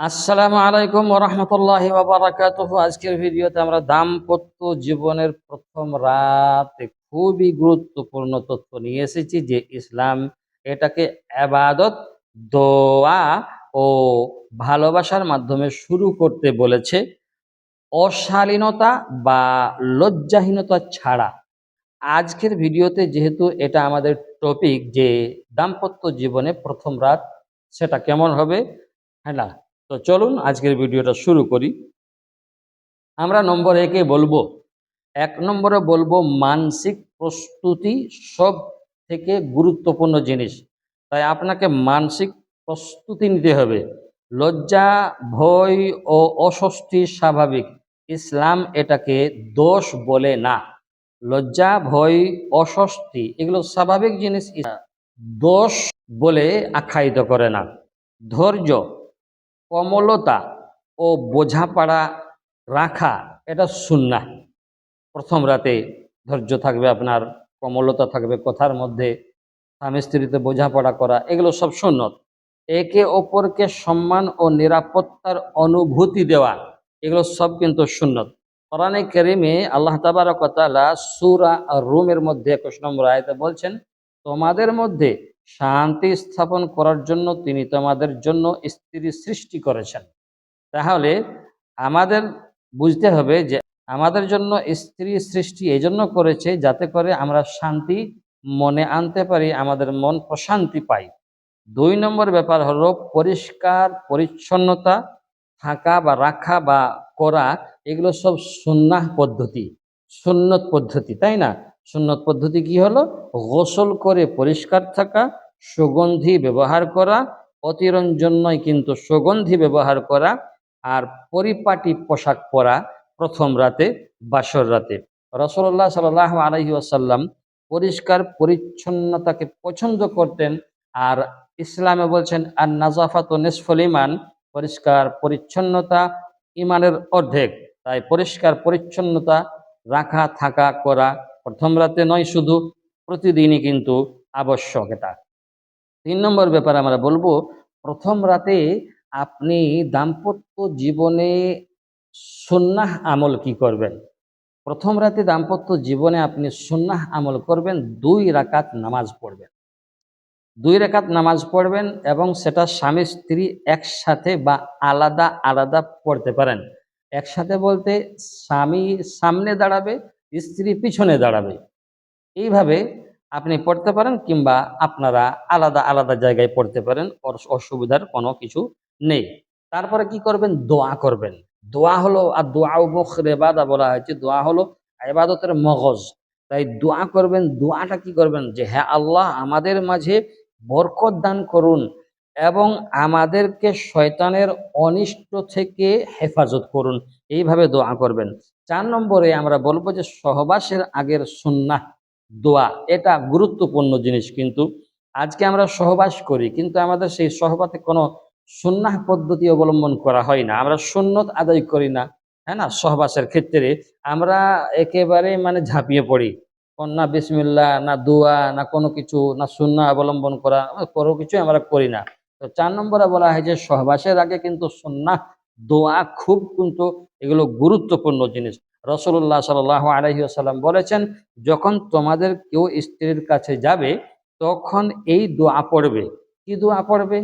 আসসালামু আলাইকুম ওরহমতুল্লাহ বারাকাতুহু আজকের ভিডিওতে আমরা দাম্পত্য জীবনের প্রথম রাতে খুবই গুরুত্বপূর্ণ তথ্য নিয়ে এসেছি যে ইসলাম এটাকে আবাদত, দোয়া ও ভালোবাসার মাধ্যমে শুরু করতে বলেছে। অশালীনতা বা লজ্জাহীনতা ছাড়া। আজকের ভিডিওতে যেহেতু এটা আমাদের টপিক যে দাম্পত্য জীবনে প্রথম রাত, সেটা কেমন হবে? হ্যাঁ না? তো চলুন আজকের ভিডিওটা শুরু করি। আমরা নম্বর একে বলব? এক নম্বরে বলব, মানসিক প্রস্তুতি সব থেকে গুরুত্বপূর্ণ জিনিস। তাই আপনাকে মানসিক প্রস্তুতি নিতে হবে। লজ্জা, ভয় ও অস্বস্তি স্বাভাবিক। ইসলাম এটাকে দোষ বলে না। লজ্জা, ভয়, অস্বস্তি এগুলো স্বাভাবিক জিনিস। দোষ বলে আখ্যায়িত করে না। ধৈর্য কমলতা ও বোঝাপড়া রাখা, এটা সুন্নাহ। প্রথম রাতে ধৈর্য থাকবে আপনার, কমলতা থাকবে কথার মধ্যে, স্বামী স্ত্রীতে বোঝাপড়া করা, এগুলো সব সুন্নত। একে অপরকে সম্মান ও নিরাপত্তার অনুভূতি দেওয়া, এগুলো সব কিন্তু সুন্নত। কোরআনে কেরিমে আল্লাহ তাবারকতালা সুরা রুমের মধ্যে একুশ নম্বর বলছেন, তোমাদের মধ্যে শান্তি স্থাপন করার জন্য তিনি তোমাদের জন্য স্ত্রী সৃষ্টি করেছেন। তাহলে আমাদের বুঝতে হবে যে আমাদের জন্য স্ত্রী সৃষ্টি এই জন্য করেছে যাতে করে আমরা শান্তি মনে আনতে পারি, আমাদের মন প্রশান্তি পাই। দুই নম্বর ব্যাপার হলো পরিষ্কার পরিচ্ছন্নতা থাকা বা রাখা বা করা, এগুলো সব সুন্নাহ পদ্ধতি, সুন্নত পদ্ধতি, তাই না? সুন্নত পদ্ধতি কি হলো? গোসল করে পরিষ্কার থাকা, সুগন্ধি ব্যবহার করা, অতিরঞ্জন নয় কিন্তু সুগন্ধি ব্যবহার করা আর পরিপাটি পোশাক পরা প্রথম রাতে, বাসর রাতে। রসল্লাহ সাল আলহি আসাল্লাম পরিষ্কার পরিচ্ছন্নতাকে পছন্দ করতেন আর ইসলামে বলছেন আর নাজাফাত ও নিসফল ইমান পরিষ্কার পরিচ্ছন্নতা ইমানের অর্ধেক। তাই পরিষ্কার পরিচ্ছন্নতা, রাখা, থাকা, করা প্রথম রাতে নয়, শুধু প্রতিদিনই কিন্তু আবশ্যক এটা। তিন নম্বর ব্যাপার আমরা বলব, প্রথম রাতে আপনি দাম্পত্য জীবনে সুন্নাহ আমল কি করবেন? প্রথম রাতে দাম্পত্য জীবনে আপনি সুন্নাহ আমল করবেন, দুই রাকাত নামাজ পড়বেন। দুই রেখাত নামাজ পড়বেন এবং সেটা স্বামী স্ত্রী একসাথে বা আলাদা আলাদা পড়তে পারেন। একসাথে বলতে স্বামী সামনে দাঁড়াবে স্ত্রী পিছনে দাঁড়াবে। এইভাবে আপনি পড়তে পারেন কিংবা আপনারা আলাদা আলাদা জায়গায় পড়তে পারেন অসুবিধার কোনো কিছু নেই। তারপরে কি করবেন? দোয়া করবেন। দোয়া হলো, আর দোয়া মুখ রেবাদা বলা হয়েছে, দোয়া হলো এবাদতের মগজ। তাই দোয়া করবেন, দোয়াটা কি করবেন? যে হ্যাঁ আল্লাহ, আমাদের মাঝে বরকত দান করুন এবং আমাদেরকে শয়তানের অনিষ্ট থেকে হেফাজত করুন। এইভাবে দোয়া করবেন। চার নম্বরে আমরা বলব যে সহবাসের আগের সুন্নাহ, দোয়া, এটা গুরুত্বপূর্ণ জিনিস কিন্তু। আজকে আমরা সহবাস করি, কিন্তু আমাদের সেই সহবাতে কোনো সুন্নাহ পদ্ধতি অবলম্বন করা হয় না। আমরা সুন্নত আদায় করি না হ্যাঁ না? সহবাসের ক্ষেত্রে আমরা একেবারে মানে ঝাঁপিয়ে পড়ি। না বিসমিল্লা না দোয়া, না কোনো কিছু, না সুন্না অবলম্বন করা, কোনো কিছু আমরা করি না। তো চার নম্বরে বলা হয় যে সহবাসের আগে কিন্তু সুন্না দোয়া খুব কিন্তু এগুলো গুরুত্বপূর্ণ জিনিস। রসুল্লাহ সাল আলহি আসাল্লাম বলেছেন, যখন তোমাদের কেউ স্ত্রীর কাছে যাবে, তখন এই দোয়া পড়বে। কি দোয়া পড়বে?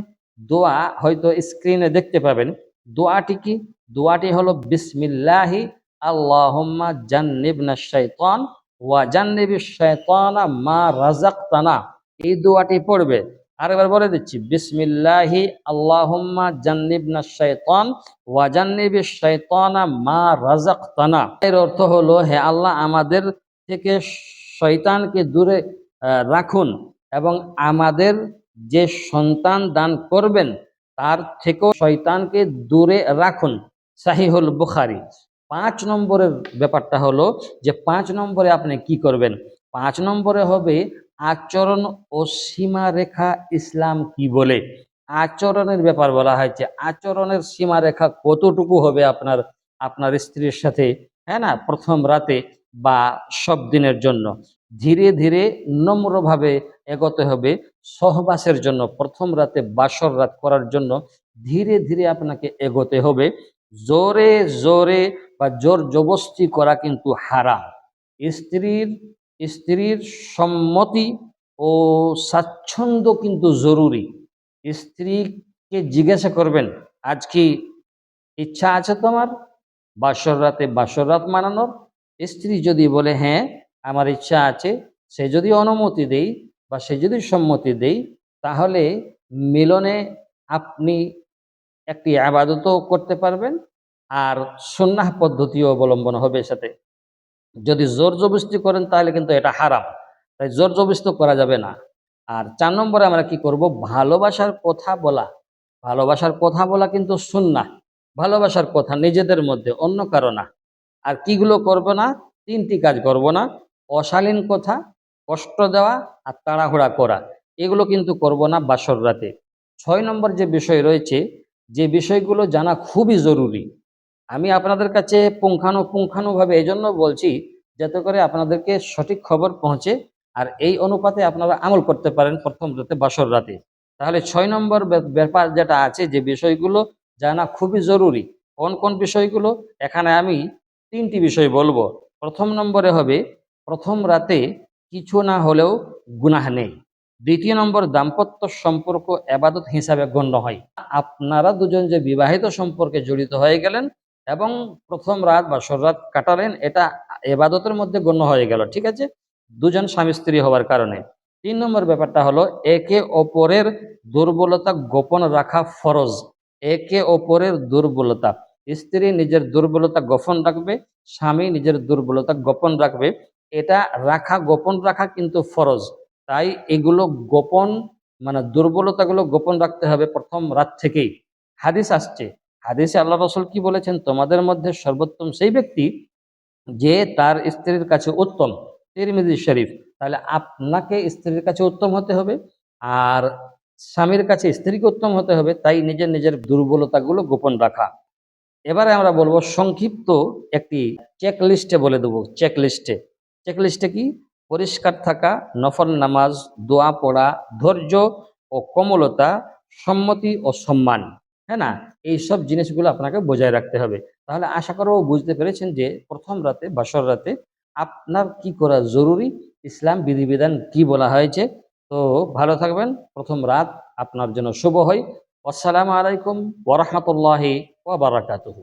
দোয়া হয়তো স্ক্রিনে দেখতে পাবেন। দোয়াটি কি? দোয়াটি হলো, বিসমিল্লাহি আল্লাহম্মা জান্নিবনা শাইতান ওয়া জান্নিবি শাইতানা মা রাজাকতানা এই দোয়াটি পড়বে। আরেকবার বলে দিচ্ছি, বিসমিল্লাহি আল্লাহুম্মা জান্নিবনা শাইতান ওয়া জান্নিবি শাইতানা মা রাজাকতানা এর অর্থ হলো, হে আল্লাহ, আমাদের থেকে শয়তানকে দূরে রাখুন এবং আমাদের যে সন্তান দান করবেন, তার থেকেও শয়তানকে দূরে রাখুন। সাহিহুল বুখারি। পাঁচ নম্বরের ব্যাপারটা হলো যে, পাঁচ নম্বরে আপনি কি করবেন? পাঁচ নম্বরে হবে আচরণ ও সীমারেখা ইসলাম কি বলে? আচরণের ব্যাপার বলা হয়েছে। আচরণের সীমারেখা কতটুকু হবে আপনার আপনার স্ত্রীর সাথে হ্যাঁ না? প্রথম রাতে বা সব দিনের জন্য। ধীরে ধীরে নম্রভাবে এগোতে হবে সহবাসের জন্য। প্রথম রাতে বাসর রাত করার জন্য ধীরে ধীরে আপনাকে এগোতে হবে। জোরে জোরে বা জোর জবস্তি করা কিন্তু হারাম। স্ত্রীর স্ত্রীর সম্মতি ও স্বাচ্ছন্দ্য কিন্তু জরুরি। স্ত্রীকে জিজ্ঞাসা করবেন, আজ কি ইচ্ছা আছে তোমার? বাসর রাতে বাসর রাত মানানোর? স্ত্রী যদি বলে হ্যাঁ আমার ইচ্ছা আছে, সে যদি অনুমতি দেই বা সে যদি সম্মতি দেই, তাহলে মিলনে আপনি একটি আবাদতও করতে পারবেন আর সুন্নাহ পদ্ধতিও অবলম্বন হবে সাথে। যদি জোর জবস্তি করেন, তাহলে কিন্তু এটা হারাম। তাই জোর জবস্তি করা যাবে না। আর চার নম্বরে আমরা কি করব? ভালোবাসার কথা বলা। ভালোবাসার কথা বলা কিন্তু সুন্না ভালোবাসার কথা নিজেদের মধ্যে, অন্য কারও না। আর কিগুলো করব না? তিনটি কাজ করব না। অশালীন কথা, কষ্ট দেওয়া আর তাড়াহুড়া করা। এগুলো কিন্তু করব না বাসর রাতে। ছয় নম্বর যে বিষয় রয়েছে, যে বিষয়গুলো জানা খুবই জরুরি। আমি আপনাদের কাছে পুঙ্খানু পুঙ্খানুপুঙ্খানুভাবে এই জন্য বলছি, যাতে করে আপনাদেরকে সঠিক খবর পৌঁছে আর এই অনুপাতে আপনারা আমল করতে পারেন প্রথম রাতে বাসর রাতে। তাহলে ছয় নম্বর ব্যাপ- ব্যাপার যেটা আছে যে বিষয়গুলো জানা খুবই জরুরি। কোন কোন বিষয়গুলো? এখানে আমি তিনটি বিষয় বলব। প্রথম নম্বরে হবে, প্রথম রাতে কিছু না হলেও গুনাহ নেই। দ্বিতীয় নম্বর, দাম্পত্য সম্পর্ক এবাদত হিসাবে গণ্য হয়। আপনারা দুজন যে বিবাহিত সম্পর্কে জড়িত হয়ে গেলেন এবং প্রথম রাত বা রাত কাটালেন, এটা এবাদতের মধ্যে গণ্য হয়ে গেল, ঠিক আছে? দুজন স্বামী স্ত্রী হওয়ার কারণে। তিন নম্বর ব্যাপারটা হলো, একে অপরের দুর্বলতা গোপন রাখা ফরজ। একে অপরের দুর্বলতা। স্ত্রী নিজের দুর্বলতা গোপন রাখবে, স্বামী নিজের দুর্বলতা গোপন রাখবে। এটা রাখা, গোপন রাখা কিন্তু ফরজ। তাই এগুলো গোপন মানে দুর্বলতাগুলো গোপন রাখতে হবে প্রথম রাত থেকেই। হাদিস আসছে হাদিসে আল্লাহ রসুল কি বলেছেন? তোমাদের মধ্যে সর্বোত্তম সেই ব্যক্তি যে তার স্ত্রীর কাছে উত্তম। তিরমিজি শরীফ। তাহলে আপনাকে স্ত্রীর কাছে উত্তম হতে হবে আর স্বামীর কাছে স্ত্রীকে উত্তম হতে হবে, তাই নিজের নিজের দুর্বলতাগুলো গোপন রাখা। এবারে আমরা বলব সংক্ষিপ্ত একটি চেক লিস্টে বলে দেবো চেক লিস্টে চেক লিস্টে কি? পরিষ্কার থাকা, নফল নামাজ, দোয়া পড়া, ধৈর্য ও কোমলতা, সম্মতি ও সম্মান। হ্যাঁ না? এই সব জিনিসগুলো আপনাকে বজায় রাখতে হবে। তাহলে আশা করব বুঝতে পেরেছেন যে প্রথম রাতে বাসর রাতে আপনার কি করা জরুরি? ইসলাম বিধিবিধান কি বলা হয়েছে? তো ভালো থাকবেন। প্রথম রাত আপনার জন্য শুভ হয়। আসসালামু আলাইকুম ওরহমতুল্লাহি ওয়া বারাকাতুহু।